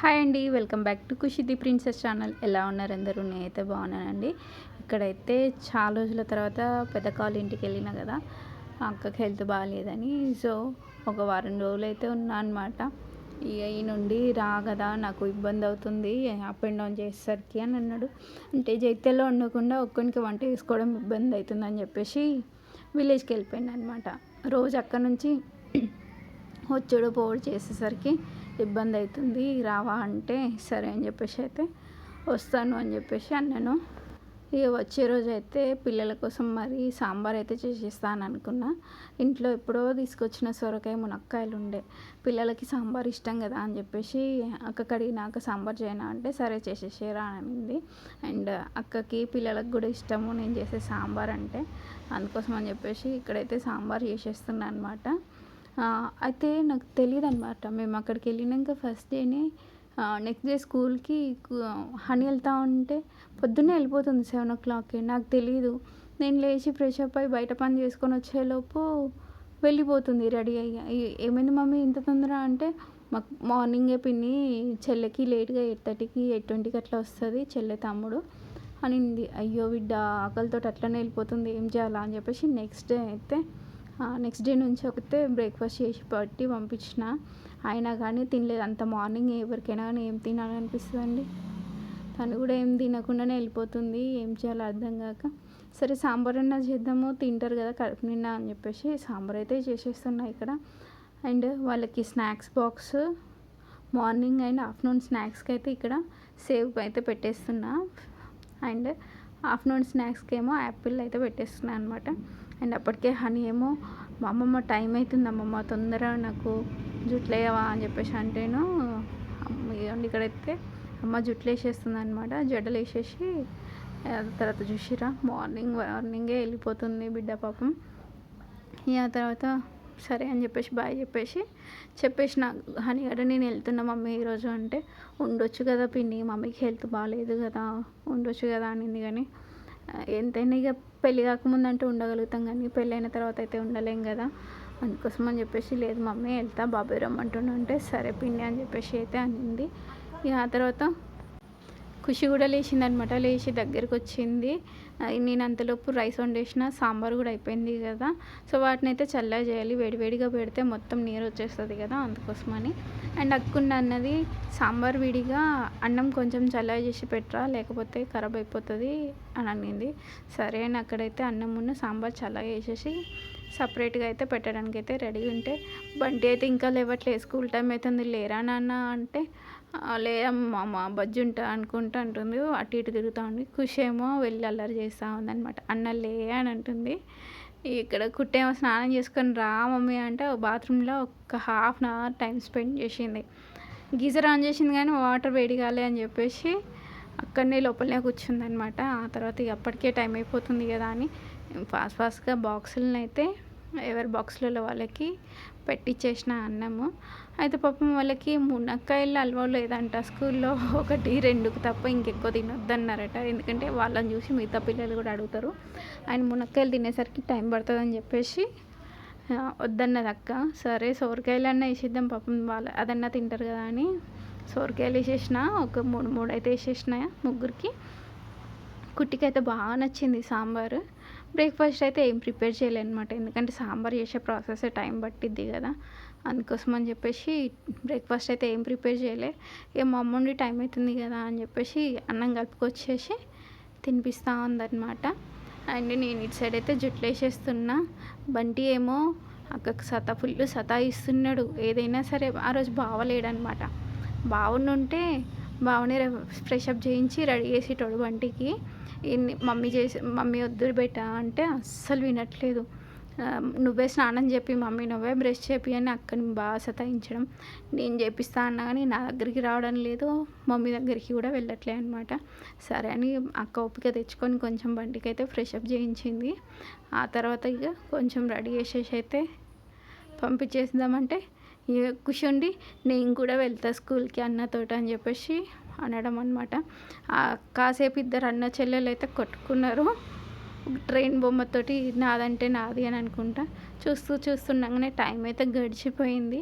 Hi అండి welcome back to కుషిది princess channel. ఎలా ఉన్నారు అందరూ? నేనైతే బాగున్నానండి. ఇక్కడైతే చాలా రోజుల తర్వాత పెద్ద కాలు ఇంటికి వెళ్ళిన కదా అక్కకి హెల్త్ బాగాలేదని. సో ఒక వారం రోజులు అయితే ఉన్నా అనమాట ఇక ఈ నుండి రా కదా నాకు ఇబ్బంది అవుతుంది అప్ అండ్ డౌన్ చేసేసరికి అని అన్నాడు. అంటే జైత్యాలో ఉండకుండా ఒక్కరికి వంట చేసుకోవడం ఇబ్బంది అవుతుందని చెప్పేసి విలేజ్కి వెళ్ళిపోయాను అనమాట రోజు అక్కడ నుంచి వచ్చాడు పోడు చేసేసరికి ఇబ్బంది అవుతుంది రావా అంటే సరే అని చెప్పేసి అయితే వస్తాను అని చెప్పేసి అన్నాను. ఇక వచ్చే రోజు అయితే పిల్లల కోసం మరి సాంబార్ అయితే చేసేస్తాను అనుకున్నా. ఇంట్లో ఎప్పుడో తీసుకొచ్చిన సొరకాయ మునక్కాయలు ఉండే పిల్లలకి సాంబార్ ఇష్టం కదా అని చెప్పేసి అక్క కడిగినాక సాంబార్ చేయనా అంటే సరే చేసేసేరా అనింది. అండ్ అక్కకి పిల్లలకు కూడా ఇష్టము నేను చేసే సాంబార్ అంటే అందుకోసం అని చెప్పేసి ఇక్కడైతే సాంబార్ చేసేస్తున్నా అనమాట అయితే నాకు తెలియదు అనమాట మేము అక్కడికి వెళ్ళినాక ఫస్ట్ డేనే నెక్స్ట్ డే స్కూల్కి హనీ వెళ్తా ఉంటే పొద్దున్నే వెళ్ళిపోతుంది సెవెన్ ఓ క్లాక్కి నాకు తెలియదు నేను లేచి ఫ్రెష్ అప్ అయ్యి బయట పని చేసుకొని వచ్చేలోపు వెళ్ళిపోతుంది రెడీ అయ్యి. ఏమైంది మమ్మీ ఇంత తొందర అంటే మాకు మార్నింగే పిన్ని చెల్లెకి లేట్గా ఎయిట్ థర్టీకి ఎయిట్ ట్వంటీకి అట్లా వస్తుంది చెల్లె తమ్ముడు అనింది. అయ్యో బిడ్డ ఆకలితో అట్లనే వెళ్ళిపోతుంది ఏం చేయాలా అని చెప్పేసి నెక్స్ట్ డే అయితే నెక్స్ట్ డే నుంచి ఒకతే బ్రేక్ఫాస్ట్ చేసి పట్టి పంపించిన. అయినా కానీ తినలేదు. అంత మార్నింగ్ ఎవరికైనా కానీ ఏం తినాలనిపిస్తుందండి? తను కూడా ఏం తినకుండానే వెళ్ళిపోతుంది. ఏం చేయాలో అర్థం కాక. సరే సాంబార్ అన్నా చేద్దాము. తింటారు కదా కడుపు నిండా అని చెప్పేసి సాంబార్ అయితే చేసేస్తున్నా ఇక్కడ. అండ్ వాళ్ళకి snacks box morning and afternoon స్నాక్స్కి అయితే ఇక్కడ సేవ్ అయితే పెట్టేస్తున్నా. అండ్ ఆఫ్టర్నూన్ స్నాక్స్కి ఏమో యాపిల్ అయితే పెట్టేస్తున్నాను అనమాట అండ్ అప్పటికే హనీ ఏమో మా అమ్మమ్మ టైం అవుతుంది అమ్మమ్మ తొందరగా నాకు జుట్లు అని చెప్పేసి అంటేను ఇక్కడైతే అమ్మ జుట్లు వేసేస్తుంది అనమాట జడలు వేసేసి తర్వాత చూసిరా మార్నింగ్ మార్నింగే వెళ్ళిపోతుంది బిడ్డ పాపం. ఇక తర్వాత సరే అని చెప్పేసి బాయ్ చెప్పేసి చెప్పేసిన హనీ గడ నేను వెళ్తున్నా మమ్మీ ఈరోజు అంటే ఉండొచ్చు కదా పిన్ని మమ్మీకి హెల్త్ బాగాలేదు కదా ఉండొచ్చు కదా అనింది కానీ ఎంతైనా ఇక పెళ్ళి కాకముందు అంటే ఉండగలుగుతాం కానీ పెళ్ళైన తర్వాత అయితే ఉండలేం కదా అందుకోసం అని చెప్పేసి లేదు మమ్మీ వెళ్తా బాబాయ్ రమ్మంటుండే సరే పిండి అని చెప్పేసి అయితే అనింది. ఇక ఆ తర్వాత ఖుషి కూడా లేచింది అనమాట లేచి దగ్గరికి వచ్చింది నేను అంతలోపు రైస్ వండేసిన సాంబార్ కూడా అయిపోయింది కదా. సో వాటిని అయితే చల్లగా చేయాలి. వేడివేడిగా పెడితే మొత్తం నీరు వచ్చేస్తుంది కదా అందుకోసమని. అండ్ అక్కుండా అన్నది సాంబార్ విడిగా అన్నం కొంచెం చల్లగా చేసి పెట్టరా? లేకపోతే ఖరాబ్ అయిపోతుంది? అని అనింది. సరే అని అక్కడైతే అన్నం ఉన్న సాంబార్ చల్లగా వేసేసి సపరేట్గా అయితే పెట్టడానికి అయితే రెడీ ఉంటే బండి అయితే ఇంకా లేవట్లేదు. స్కూల్ టైం అవుతుంది లేరా నాన్న? అంటే లేదమ్మా మా బజ్జి ఉంటా అనుకుంటా అంటుంది. అటు ఇటు తిరుగుతూ ఉంది. ఖుషి ఏమో వెళ్ళి అల్లరి చేస్తూ ఉంది అనమాట లే అని అంటుంది. ఇక్కడ కుట్టేమో స్నానం చేసుకొని రా మమ్మీ అంటే బాత్రూంలో ఒక half an hour time spend చేసింది. గీజర్ ఆన్ చేసింది కానీ వాటర్ వేడి కాలే అని చెప్పేసి అక్కడనే లోపలనే కూర్చుంది అనమాట ఆ తర్వాత ఇక అప్పటికే టైం అయిపోతుంది కదా అని. ఫాస్ట్ ఫాస్ట్గా బాక్సులను అయితే ఎవరి బాక్సులలో వాళ్ళకి పెట్టించేసిన అన్నము. అయితే పాపం వాళ్ళకి మునక్కాయలు అలవా లేదంట. స్కూల్లో ఒకటి రెండుకు తప్ప ఇంకెక్కువ తినొద్దన్నారట. ఎందుకంటే వాళ్ళని చూసి మిగతా పిల్లలు కూడా అడుగుతారు. ఆయన మునక్కాయలు తినేసరికి టైం పడుతుందని చెప్పేసి వద్దన్నది అక్క సరే సోరకాయలు అన్న వేసేద్దాం పాపం వాళ్ళు. అదన్నా తింటారు కదా అని సోరకాయలు వేసేసిన ఒక మూడు మూడు అయితే వేసేసిన ముగ్గురికి. కుట్టికి అయితే బాగా నచ్చింది సాంబారు. బ్రేక్ఫాస్ట్ అయితే ఏం ప్రిపేర్ చేయలేనమాట. ఎందుకంటే సాంబార్ చేసే ప్రాసెస్ టైం పట్టిద్ది కదా. అందుకోసం అని చెప్పేసి బ్రేక్ఫాస్ట్ అయితే ఏం ప్రిపేర్ చేయలే. ఇక మా అమ్మ టైం అవుతుంది కదా అని చెప్పేసి అన్నం కలుపుకొచ్చేసి తినిపిస్తూ ఉందన్నమాట. అండ్ నేను ఇటు సైడ్ అయితే జుట్లు వేసేస్తున్నా. బంటి ఏమో అక్కకు సత ఫుల్ సతాయిస్తున్నాడు. ఏదైనా సరే ఆ రోజు బావలేడనమాట బావుండుంటే బావని ఫ్రెష్ అప్ చేయించి రెడీ చేసేటోడు బంటికి. మమ్మీ చేసి మమ్మీ వద్దు బెట్ట అంటే అస్సలు వినట్లేదు. నువ్వే స్నానం చెప్పి మమ్మీ నువ్వే బ్రష్ చెప్పి అని అక్కని బాగా సతాయించడం. నేను చేపిస్తా అన్నా కానీ నా దగ్గరికి రావడం లేదు మమ్మీ దగ్గరికి కూడా వెళ్ళట్లే అనమాట సరే అని అక్క ఓపిక తెచ్చుకొని కొంచెం బండికి అయితే ఫ్రెష్ అప్ చేయించింది. ఆ తర్వాత ఇక కొంచెం రెడీ చేసేసి అయితే పంపించేసిందామంటే కూర్చోండి నేను కూడా వెళ్తా స్కూల్కి అన్నతోట అని చెప్పేసి అనడం అనమాట కాసేపు ఇద్దరు అన్న చెల్లెలు అయితే కొట్టుకున్నారు. ట్రైన్ బొమ్మతోటి నాదంటే నాది అని అనుకుంటా. చూస్తూ చూస్తుండగానే టైం అయితే గడిచిపోయింది.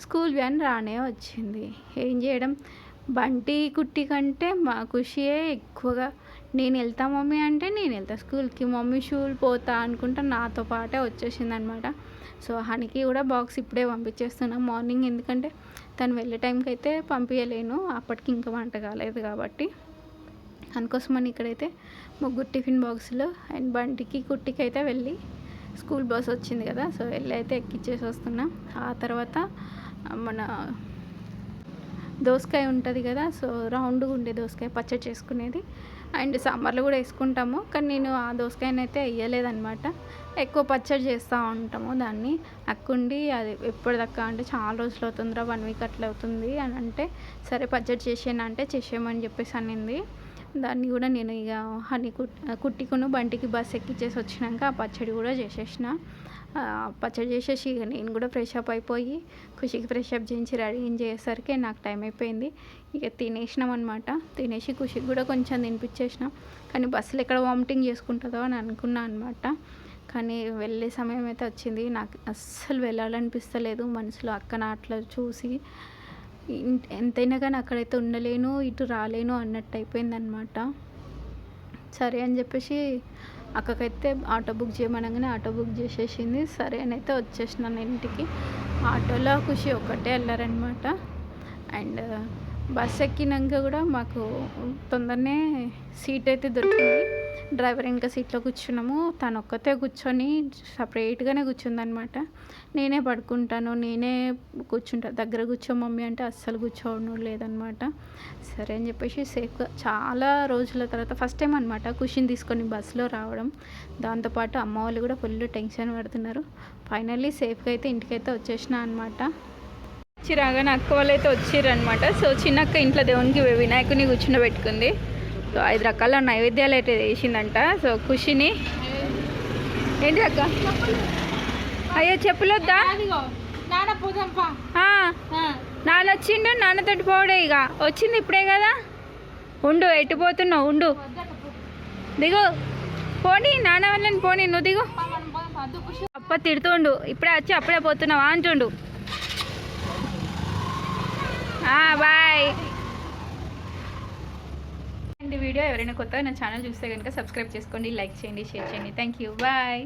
స్కూల్ వ్యాన్ రానే వచ్చింది. ఏం చేయడం? బంటి కుట్టి కంటే మా ఖుషియే ఎక్కువగా. నేను వెళ్తా మమ్మీ అంటే నేను వెళ్తా స్కూల్కి. మమ్మీ షూలు పోతా అనుకుంటా నాతో పాటే వచ్చేసింది అనమాట సో హనికి కూడా బాక్స్ ఇప్పుడే పంపించేస్తున్నాం. మార్నింగ్ ఎందుకంటే తను వెళ్ళే టైంకి అయితే పంపించలేను. అప్పటికి ఇంకా వంట కాలేదు కాబట్టి. అందుకోసమని ఇక్కడైతే ముగ్గురు టిఫిన్ బాక్సులు అండ్ బంటికి కుట్టికి అయితే వెళ్ళి స్కూల్ బస్ వచ్చింది కదా. సో వెళ్ళి అయితే ఎక్కిచ్చేసి వస్తున్నాం. ఆ తర్వాత మన దోసకాయ ఉంటుంది కదా సో రౌండ్గా ఉండే దోసకాయ పచ్చడి చేసుకునేది. అండ్ సాంబార్లో కూడా వేసుకుంటాము కానీ నేను ఆ దోసకాయని అయితే వేయలేదనమాట ఎక్కువ పచ్చడి చేస్తూ ఉంటాము దాన్ని. అక్కుండి అది ఎప్పటిదక్కా అంటే చాలా రోజులు అవుతుందిరా వన్ వీక్ అట్లా అవుతుంది అని అంటే సరే పచ్చడి చేసేనా అంటే చేసేయమని చెప్పేసి అనింది. దాన్ని కూడా నేను ఇక హనీ కుట్ కుట్టికును బంటికి బస్ ఎక్కిచ్చేసి వచ్చినాక ఆ పచ్చడి కూడా చేసేసిన. పచ్చడి చేసేసి ఇక నేను కూడా ఫ్రెష్ అప్ అయిపోయి ఖుషికి ఫ్రెష్ అప్ చేయించి రెడీ చేసేసరికి నాకు టైం అయిపోయింది. ఇక తినేసినాం అనమాట తినేసి ఖుషికి కూడా కొంచెం తినిపించేసినాం. కానీ బస్సులు ఎక్కడ వామిటింగ్ చేసుకుంటుందో అని అనుకున్నా అనమాట కానీ వెళ్ళే సమయం అయితే వచ్చింది. నాకు అస్సలు వెళ్ళాలనిపిస్తలేదు. మనసులో అక్కన అట్లా చూసి ఎంతైనా కానీ అక్కడైతే ఉండలేను ఇటు రాలేను అన్నట్టు అయిపోయింది అనమాట సరే అని చెప్పేసి అక్కకైతే ఆటో బుక్ చేయమనగానే ఆటో బుక్ చేసేసింది. సరే అని అయితే వచ్చేసినాను ఇంటికి. ఆటోలో ఖుషి ఒక్కటే వెళ్ళారనమాట. అండ్ బస్ ఎక్కినాక కూడా మాకు తొందరనే సీట్ అయితే దొరికింది. డ్రైవర్ ఇంకా సీట్లో కూర్చున్నాము. తను ఒక్కతే కూర్చొని సపరేట్గానే కూర్చుందనమాట. నేనే పడుకుంటాను నేనే కూర్చుంటా. దగ్గర కూర్చో మమ్మీ అంటే అస్సలు కూర్చోవడం లేదనమాట. సరే అని చెప్పేసి సేఫ్గా చాలా రోజుల తర్వాత ఫస్ట్ టైం అనమాట కుషిని తీసుకొని బస్సులో రావడం. దాంతోపాటు అమ్మ వాళ్ళు కూడా ఫుల్ టెన్షన్ పడుతున్నారు. ఫైనల్లీ సేఫ్గా అయితే ఇంటికైతే వచ్చేసిన అనమాట. వచ్చి రాగానే అక్క వాళ్ళు అయితే వచ్చిర్రనమాట. సో చిన్నక్క ఇంట్లో దేవునికి వినాయకుని కూర్చుండబెట్టుకుంది. సో ఐదు రకాల నైవేద్యాలు అయితే వేసిందంట. సో ఖుషిని. ఏంటి అక్క? అయ్యో చెప్పులొద్దా? నాన్న వచ్చిండు నాన్నతోటి పోడే ఇక వచ్చింది ఇప్పుడే కదా? ఉండు ఎటు పోతున్నావు? ఉండు. దిగు. పోనీ నాన్న వాళ్ళని పోనీ నువ్వు దిగు. అప్ప తిడుతుండు ఇప్పుడే వచ్చి అప్పుడే పోతున్నావా అంటుండు. బాయ్. వీడియో ఎవరైనా కొత్తగా నా ఛానల్ చూస్తే కనుక సబ్స్క్రైబ్ చేసుకోండి లైక్ చేయండి షేర్ చేయండి. Thank you bye